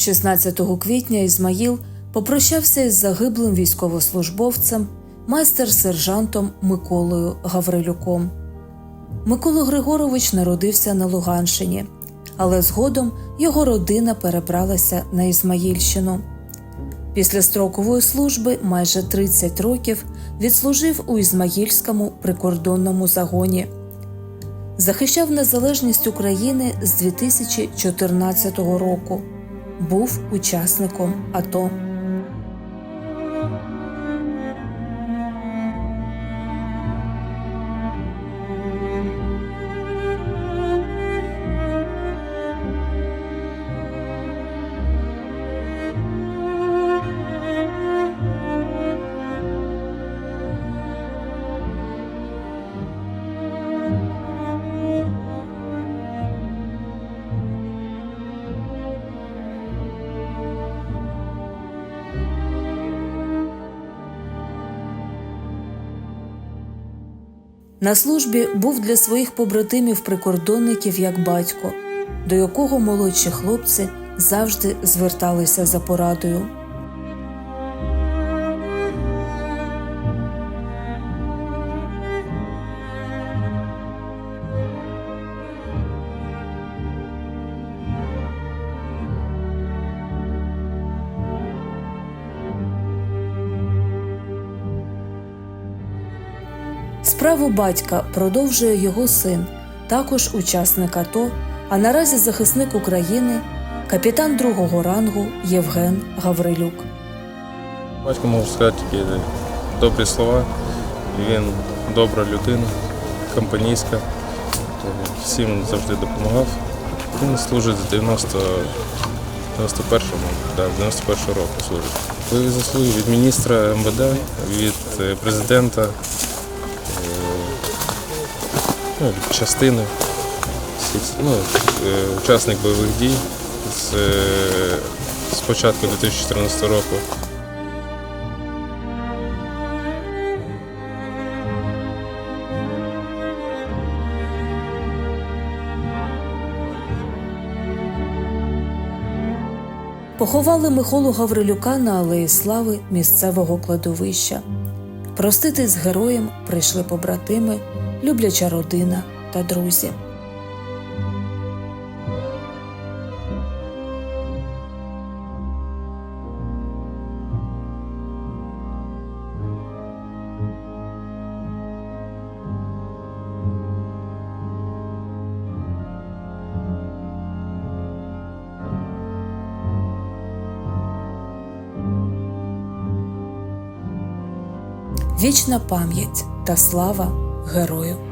16 квітня Ізмаїл попрощався із загиблим військовослужбовцем, майстер-сержантом Миколою Гаврилюком. Микола Григорович народився на Луганщині, але згодом його родина перебралася на Ізмаїльщину. Після строкової служби майже 30 років відслужив у Ізмаїльському прикордонному загоні. Захищав незалежність України з 2014 року. Був учасником АТО. На службі був для своїх побратимів прикордонників як батько, до якого молодші хлопці завжди зверталися за порадою. Справу батька продовжує його син, також учасник АТО, а наразі захисник України, капітан другого рангу Євген Гаврилюк. Батько можу сказати тільки добрі слова. Він добра людина, компанійська, всім завжди допомагав. Він служить з 90 91-го, да, 91-го року служить. Бойові заслуги від міністра МВД, від е, президента, е, ну, частини, ну, е, учасник бойових дій з, е, з початку 2014 року. Поховали Миколу Гаврилюка на Алеї Слави місцевого кладовища. Проститись з героєм прийшли побратими, любляча родина та друзі. Вічна пам'ять та слава герою.